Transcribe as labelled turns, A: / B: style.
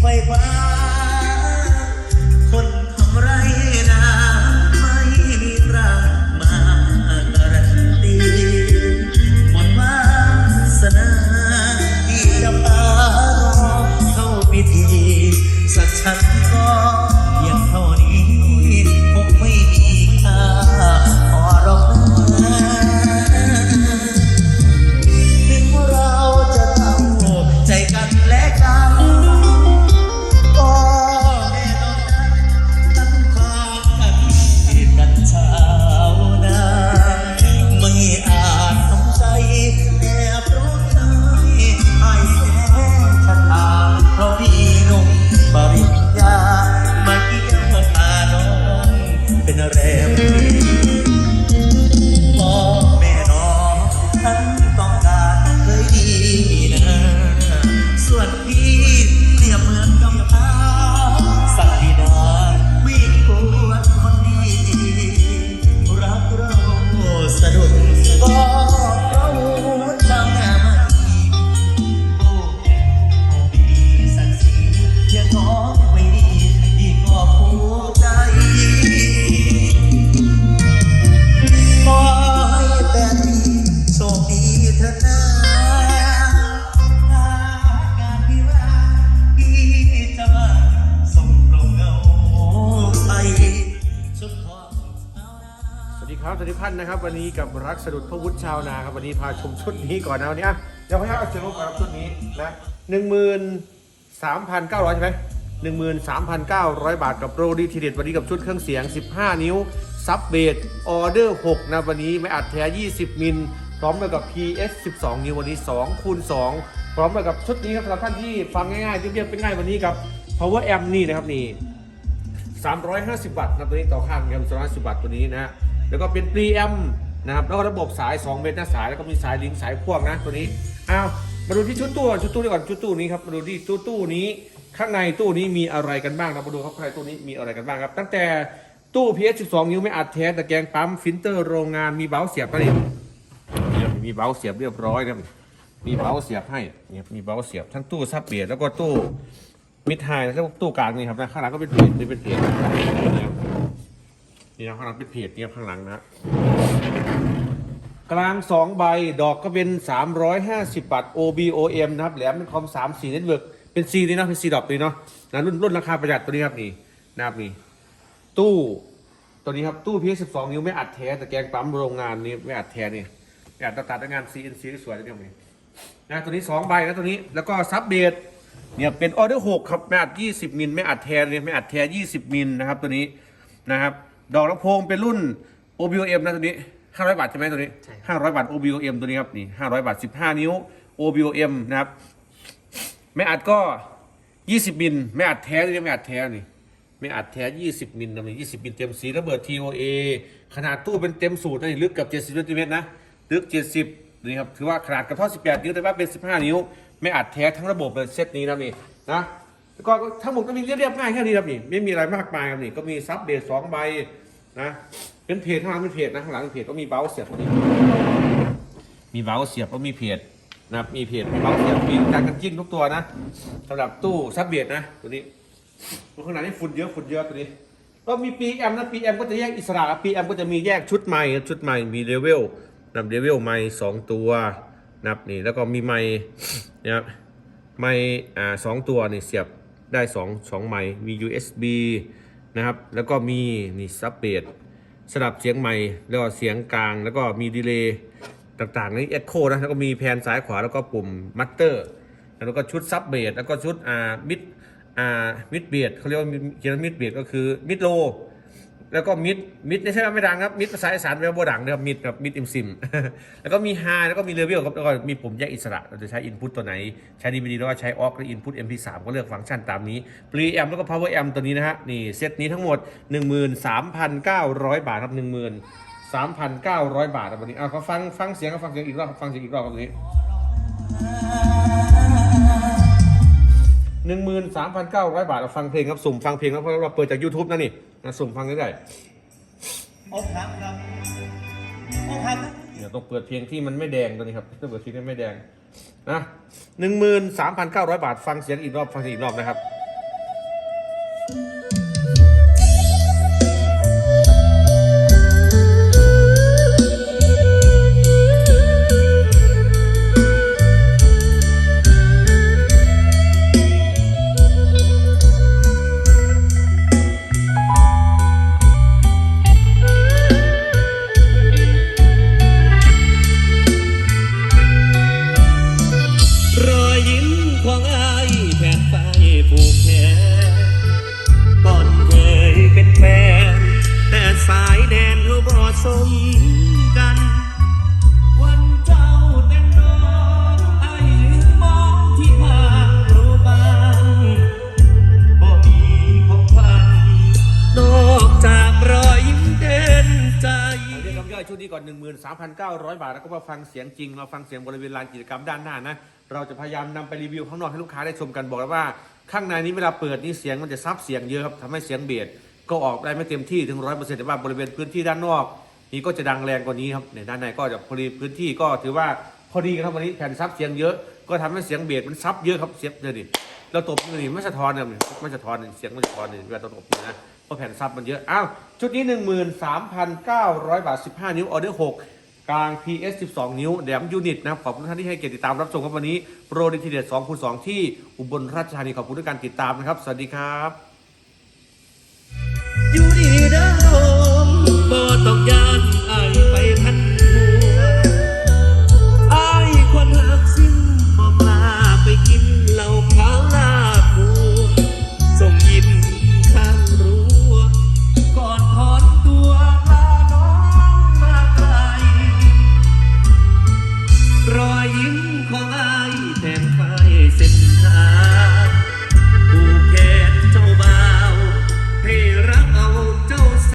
A: ไฟ สวัสดีครับสวัสดีพันนะค
B: รับ วันนี้กับรักสะดุดพระวุฒิชาวนาครับวันนี้พาชมชุดนี้ก่อนนะวันนี้อะเดี๋ยวพยาเอาเชิญรูปก่อนครับชุดนี้นะหนึ่งหมื่นสามพันเก้าร้อยใช่ไหมหนึ่งหมื่นสามพันเก้าร้อยบาทกับโรดีทีเด็ดวันนี้กับชุดเครื่องเสียง 15 นิ้ว ซับเบสออเดอร์6นะวันนี้ไม่อัดแท้ 20 มิล พร้อมกับ PS 12 นิ้ววันนี้2คูณ2พร้อมกับชุดนี้ครับสำหรับท่านที่ฟังง่ายๆเรียบๆเป็นง่ายวันนี้กับ power amp นี่นะครับนี่350 วัตต์นะตัวนี้ต่อข้างครับ350 วัตต์ตัวนี้นะฮะ แล้วก็เป็น preamp นะครับแล้วก็ระบบสาย 2 เมตรน้าสายแล้วก็มีสายลิงสายพ่วงนะตัวนี้อ้าวมาดูที่ชุดตู้ชุดตู้นี้ก่อนชุดตู้นี้ครับมาดูที่ตู้ตู้นี้ข้างในตู้นี้มีอะไรกันบ้างนะมาดูครับข้างในตู้นี้มีอะไรกันบ้างครับ ตั้งแต่ตู้ PS 12 นิ้วไม่อัดแท้ตะแกรงปั๊มฟิลเตอร์โรงงานมีเบาเสียบก็นี่มีเบาเสียบเรียบร้อยครับมีเบาเสียบให้เนี่ยมีเบาเสียบทั้งตู้ซับเบียดแล้วก็ตู้มิดไฮแล้วก็ตู้กลางนี่ครับนะข้างหลังก็เป็นเพจนี่เป็นเพจ นี่นะข้างหลังเป็นเพจเนี่ยข้างหลังนะกลางสองใบดอกก็เป็น 350 บาท OBOM นะครับแหลมเป็นคอม3 4เน็ตเวิร์กเป็น C นี่เนาะเป็น C ดอกนี้เนาะนะรุ่นรุ่นราคาประหยัดตัวนี้ครับนี่นะครับนี่ตู้ตัวนี้ครับตู้พีสิบสองนิ้วไม่อัดแท้แต่แกงปั๊มโรงงานนี้ไม่อัดแท้นี่ไม่อัดตัดด้วยงาน CNC ที่สวยเลยเนี่ยนี่นะตัวนี้สองใบนะตัวนี้แล้วก็ซับเบสเนี่ยเป็นออเดอร์หกครับไม่อัดยี่สิบมิลไม่อัดแท้เนี่ยไม่อัดแท้ยี่สิบมิลนะครับตัวนี้นะครับ ดอกลำโพงเป็นรุ่น OBOM นะตัวนี้ห้าร้อยบาทใช่ไหมตัวนี้ห้าร้อยบาท OBOM ตัวนี้ครับนี่ห้าร้อยบาทสิบห้านิ้ว OBOM นะครับไม่อัดก็ยี่สิบมิลไม่อัดแท้ตัวนี้ไม่อัดแท้นี่ไม่อัดแท้ 20 มิลนะมี20 มิลเต็มสีระเบิด TOA ขนาดตู้เป็นเต็มสูตรนะลึกกับ 70เซนติเมตรนะลึก 70นี่ครับถือว่าขนาดกระท่อ18 นิ้วแต่ว่าเป็น 15 นิ้ว ไม่อัดแท้ทั้งระบบเลยเซตนี้นะนี่นะแล้ว ก็ทั้งหมดก็มีเรียบง่ายแค่นี้ครับนี่ไม่มีอะไรมากมายครับนี่ก็มีซับเบสสองใบนะเป็นเพจข้างหลังเป็นเพจนะข้างหลังเป็นเพจก็มีเบลเสียบนี้มีเบลเสียบก็มีเพจนะครับมีเพจมีเบลเสียบมีการกันจิ้นทุกตัวนะสำหรับตู้ซับเบสนะตัวนี้ตัวข้างในนี่ฝุ่นเยอะฝุ่นเยอะตัวนี้ก็มี PM นะ PM ก็จะแยกอิสระ PM ก็จะมีแยกชุดใหม่ชุดใหม่มีเลเวลนับเลเวลใหม่สองตัวนับนี่แล้วก็มีไม้นะครับไม้อ่าสองตัวนี่เสียบ ได้สองสองไม้มี USB นะครับ แล้วก็มีนี่ซับเบสสลับเสียงใหม่แล้วก็เสียงกลาง แล้วก็มีดีเลย์ต่างๆนี่เอ็กโคนะ แล้วก็มีแผนซ้ายขวาแล้วก็ปุ่มมัตเตอร์ แล้วก็ชุดซับเบสแล้วก็ชุดอ่ามิดอ่ามิดเบียดเขาเรียกว่าเขียนมิดเบียดก็คือมิดโล แล้วก็มิดมิดไม่ใช่ว่าไม่ดังครับมิดภาษาอีสานแปลว่าบดังนะครับมิดกับมิดอิมซิม แล้วก็มีไฮแล้วก็มีเลเวลครับแล้วก็มีปุ่มแยกอิสระเราจะใช้อินพุตตัวไหน ใช้ดี d ดีแล้วก็ใช้ออกหรืออินพุต MP3 ก็เลือกฟังก์ชันตามนี้ปรีแอมแล้วก็ power amp ตัวนี้นะฮะนี่เซตนี้ทั้งหมด 13,900 บาทครับ13,900 บาทครับวันนี้เอาเขาฟังฟังเสียงเขาฟังเสียงอีกรอบฟังเสียงอีกรอบครับนี้หนึ่งหมื่นสามพันเก้าร้อยบาทเราฟังเพลงครับสุ่มฟังเพลงแล้วเพราะเราเปิดจาก YouTube นะนี่ นะสุ่มฟังได้ได้
A: อกหักครับอกหักครับ
B: เดี๋ยวต้องเปิดเพลงที่มันไม่แดงตัวนี้ครับต้องเปิดเพลงที่ไม่แดงนะหนึ่งหมื่นสามพันเก้าร้อยบาทฟังเสียงอีกรอบฟังเสียงอีกรอบนะครับ
C: สมกัน วันเจ้าเต้นรอไอ้ยืนมองที่ทางโรบาลบ่มีของพันนอกจากรอยยิ้มเด่นใจ
B: เรียกคำย่อยชุดนี้ก่อน 13,900 บาท แล้วก็มาฟังเสียงจริงเราฟังเสียงบริเวณลานกิจกรรมด้านหน้านะ เราจะพยายามนำไปรีวิวข้างนอกให้ลูกค้าได้ชมกันบอกแล้วว่า ข้างในนี้เวลาเปิดนี่เสียงมันจะซับเสียงเยอะครับทำให้เสียงเบสก็ออกได้ไม่เต็มที่ถึงร้อยเปอร์เซ็นต์แต่ว่าบริเวณพื้นที่ด้านนอก นี่ก็จะดังแรงกว่านี้ครับในด้านในก็จะพอดีพื้นที่ก็ถือว่าพอดีครับวันนี้แผ่นซับเสียงเยอะก็ทำให้เสียงเบสมันซับเยอะครับเสียบเลยดิเราตบมือนี่ไม่สะท้อนเนี่ยไม่สะท้อนเสียงไม่สะท้อนเนี่ยเวลาตบมือนะเพราะแผ่นซับมันเยอะอ้าวชุดนี้ 13,900 บาท 15 นิ้วออเดอร์6กลาง PS 12 นิ้วแหลมยูนิตนะครับขอบคุณท่านที่ให้เกียรติติดตามรับชมครับวันนี้โปรดีทีเด็ด2คูณ2ที่อุบลราชธานีขอบคุณทุกการติดตามนะครับ สวัสดีครับ